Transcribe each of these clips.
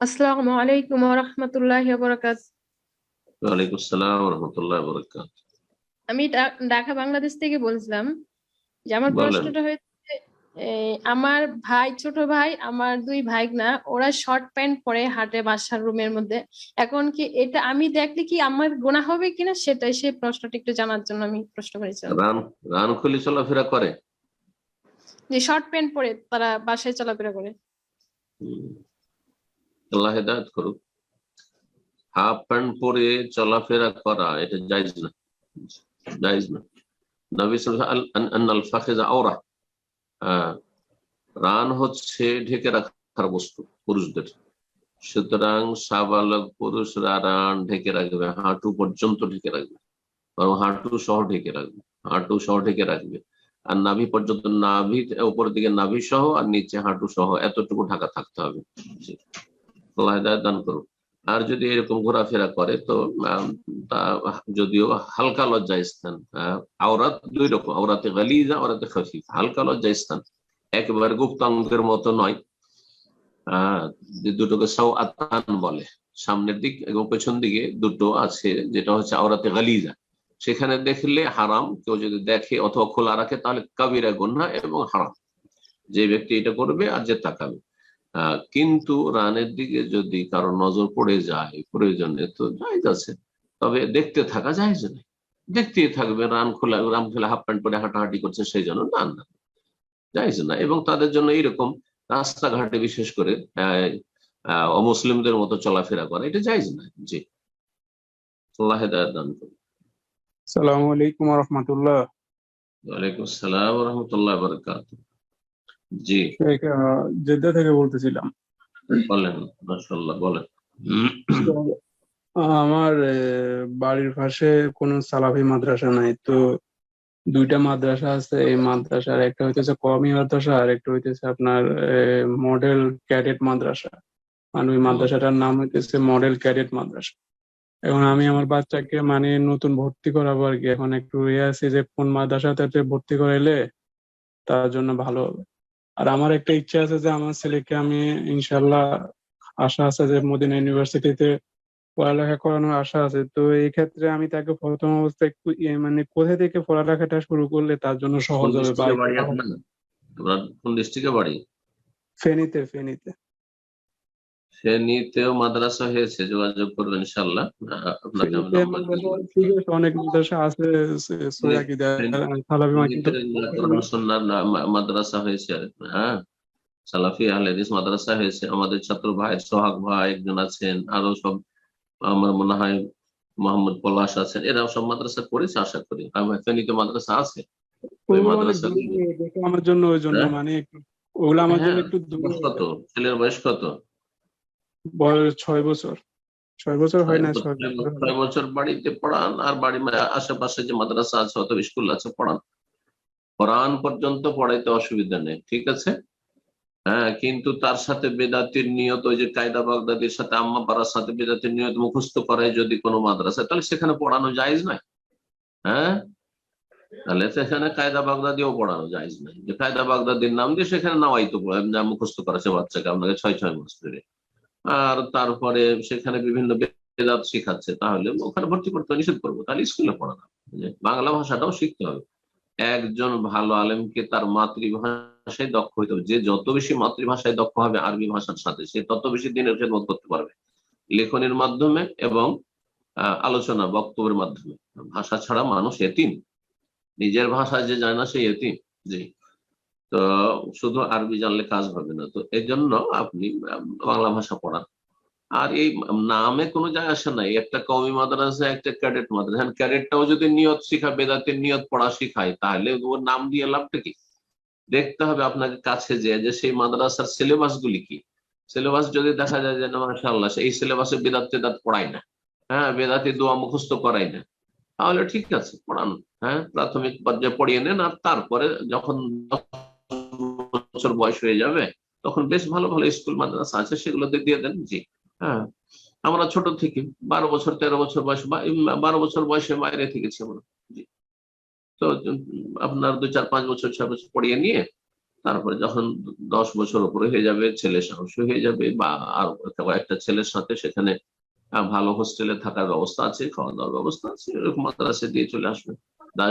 আসসালামু আলাইকুম ওয়া রাহমাতুল্লাহি ওয়া বারাকাতুহু। ওয়ালাইকুম আসসালাম রহমতুল্লাহ বরকাত আমি ডা- ঢাকা বাংলাদেশ থেকে বলছিলাম যে আমার প্রশ্নটা হয়েছে আমার ভাই ছোট ভাই আমার দুই ভাই না ওরা শর্ট প্যান্ট পরে হাঁটে বাসার রুমের মধ্যে। এখন কি এটা আমি দেখলে কি আমার গোনা হবে কিনা সেটাই সেই প্রশ্নটা একটু জানার জন্য আমি প্রশ্ন করেছিলাম রান রান খুলি চলাফেরা করে। যে শর্ট প্যান্ট পরে তারা বাসায় চলাফেরা করে। আল্লাহ হেদায়ত করুক। হাফ প্যান্ট পরে চলাফেরা করা, এটা জায়জ না। জায়জ না। রান হচ্ছে ঢেকে রাখার বস্তু, পুরুষদের। সুতরাং সাবালক পুরুষরা রান ঢেকে রাখবে, হাঁটু পর্যন্ত ঢেকে রাখবে। বরং হাঁটু সহ ঢেকে রাখবে, হাঁটু সহ ঢেকে রাখবে। আর নাভি পর্যন্ত নাভি উপরের দিকে নাভি সহ, আর নিচে হাঁটু সহ, এতটুকু ঢাকা থাকতে হবে। হেদায়েত দান করুক। আর যদি এরকম ঘোরাফেরা করে, তো তা, যদিও হালকা লজ্জা স্থান। আওরাত দুই রকম, আওরাতে গালিজা, আওরাতে খফিফ। হালকা লজ্জা স্থান। একেবারে গুপ্তাঙ্গের মতো নয়। দুটোকে সাউ আতান বলে। সামনের দিক এবং পেছন দিকে দুটো আছে, যেটা হচ্ছে আওরাতে গালিজা। সেখানে দেখলে হারাম। কেউ যদি দেখে অথবা খোলা রাখে, তাহলে কাবিরা গুন্না এবং হারাম। যে ব্যক্তি এটা করবে আর যে তাকাবে। কিন্তু রানের দিকে যদি কারও নজর পড়ে যায় প্রয়োজনে তো জায়জ আছে। তবে দেখতে থাকা যায় না দেখতেই থাকবে রান খোলা রান খোলা হাফ প্যান্ট পরে হাঁটাহাঁটি করছে সেই জন্য না না। যাইজ না। এবং তাদের জন্য এইরকম রাস্তাঘাটে বিশেষ করে অমুসলিমদের মতো চলাফেরা করা এটা যাইজ না। জি। আল্লাহ হেদায়েত দান করুন। সালামু আলাইকুম রহমতুল্লাহ। ওয়ালাইকুম আসসালাম রহমতুল্লাহ বরকাত জি। জেদ্দা থেকে বলতেছিলাম। বলেন মাশাল্লাহ বলেন। আমার বাড়ির পাশে কোনো সালাফি মাদ্রাসা নাই। তো দুইটা মাদ্রাসা আছে। এই মাদ্রাসার একটা হইতেছে কওমি মাদ্রাসা আর একটা হইতেছে আপনার মডেল ক্যাডেট মাদ্রাসা। আর ওই মাদ্রাসাটার নাম হইতেছে মডেল ক্যাডেট মাদ্রাসা। এখন আমি আমার বাচ্চাকে মানে নতুন ভর্তি করাবো আর কি। এখন একটু ইয়ে আছে যে কোন মাদ্রাসাতে ভর্তি করাইলে তার জন্য ভালো হবে। আর আমার একটা ইচ্ছা আছে যে আমার ছেলেকে আমি ইনশাল্লাহ আশা আছে যে মদিনা ইউনিভার্সিটিতে পড়ালেখা করানোর আশা আছে। তো এই ক্ষেত্রে আমি তাকে প্রথম অবস্থায় একটু মানে কোথা থেকে পড়ালেখাটা শুরু করলে তার জন্য সহজ হবে কোন ডিস্ট্রিক্টে বাড়ি? ফেনীতে ফেনীতে। ফেনীতেও মাদ্রাসা হয়েছে যোগাযোগ করবেন ইনশাল্লাহ। মাদ্রাসা অনেক আছে হয়েছে হ্যাঁ? সালাফি আহলে মাদ্রাসা হয়েছে। আমাদের ছাত্র ভাই সোহাগ ভাই একজন আছেন আরও সব আমার মনে হয় মোহাম্মদ পলাশ আছেন। এরাও সব মাদ্রাসা করেছে আশা করি। ফেনীতে মাদ্রাসা আছে। আমার জন্য ওই জন্য হ্যাঁ? মানে একটু ওগুলো আমার জন্য হ্যাঁ, একটু বয়স কত? ছেলের বয়স কত? বয়স ছয় বছর। ছয় বছর হয় না ছয় বছর বাড়িতে পড়ান আর বাড়ি মা- আশেপাশে যে মাদ্রাসা আছে অথবা স্কুল আছে পড়ান। কোরআন পর্যন্ত পড়াইতে অসুবিধা নেই ঠিক আছে? হ্যাঁ কিন্তু তার সাথে বেদাতির নিয়ত ওই যে কায়দা বাগদাদির সাথে আম্মা পাড়ার সাথে বেদাতির নিয়ত মুখস্থ করায় যদি কোনো মাদ্রাসা তাহলে সেখানে পড়ানো জায়েজ নাই হ্যাঁ? তাহলে সেখানে কায়দা বাগদাদিও পড়ানো জায়েজ নাই যে কায়দা বাগদাদির নাম দিয়ে সেখানে নাওয়াই তো মুখস্থ করাছে বাচ্চাকে আপনাকে ছয় ছয় মাস ধরে। আর তারপরে সেখানে বিভিন্ন বেদাত শিখাচ্ছে, তাহলে ওখানে ভর্তি করতে নিষেধ করব। তাহলে স্কুলে পড়ানো যে বাংলা ভাষাটাও শিখতে হবে। একজন ভালো আলেমকে তার মাতৃভাষায় দক্ষ হইতে হবে। যে যত বেশি মাতৃভাষায় দক্ষ হবে আরবি ভাষার সাথে, সে তত বেশি দিনের খেদমত করতে পারবে। লেখনের মাধ্যমে এবং আলোচনা, বক্তব্যের মাধ্যমে। ভাষা ছাড়া মানুষ এতিম। নিজের ভাষা যে জানে না সে এতিম। জি। তো শুধু আরবি জানলে কাজ হবে না। তো এই জন্য আপনি বাংলা ভাষা পড়ান। আর এই নামে কোনো যায় আসে নাই একটা কমি মাদ্রাসা, একটা ক্যাডেট মাদ্রাসা। ক্যাডেটটাও যদি নিয়ত শিখা, বেদাতের নিয়ত পড়া শিখায়, তাহলে ওর নাম দিয়ে লাভটা কি? দেখতে হবে আপনাকে কাছে যে যে সেই মাদ্রাসার সিলেবাস গুলি কি? সিলেবাস যদি দেখা যায় যে, না, মাশাআল্লাহ এই সিলেবাসে বেদাত টেদাত পড়ায় না। হ্যাঁ বেদাতি দোয়া মুখস্থ করাই না। তাহলে ঠিক আছে, পড়ান। হ্যাঁ প্রাথমিক পর্যায়ে পড়িয়ে নেন আর তারপরে যখন বছর বয়স হয়ে যাবে, তখন বেশ ভালো ভালো স্কুল, মাদ্রাসা আছে সেগুলোতে দিয়ে দেন জি। হ্যাঁ আমরা ছোট থেকে বারো বছর, তেরো বছর বয়স বারো বছর বয়সে বাইরে থেকেছি আমরা, জি। তো আপনার দু চার, পাঁচ বছর, ছয় বছর পড়িয়ে নিয়ে, তারপরে যখন দশ বছর উপরে হয়ে যাবে, ছেলে সাহস হয়ে যাবে বা আর একটা ছেলের সাথে সেখানে ভালো হোস্টেলে থাকার ব্যবস্থা আছে খাওয়া দাওয়ার ব্যবস্থা আছে, এরকম মাদ্রাসে দিয়ে চলে আসবেন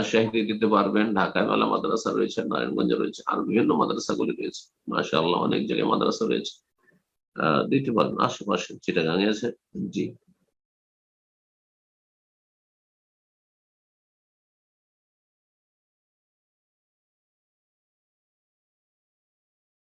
শাহিদি দিতে পারবেন। ঢাকায় মেলা মাদ্রাসা রয়েছে, নারায়ণগঞ্জে রয়েছে, আর বিভিন্ন মাদ্রাসাগুলি রয়েছে। মাসা অনেক জায়গায় মাদ্রাসা রয়েছে। আহ, দিতে পারবেন আশেপাশে। চিটাগাঙে আছে? জি।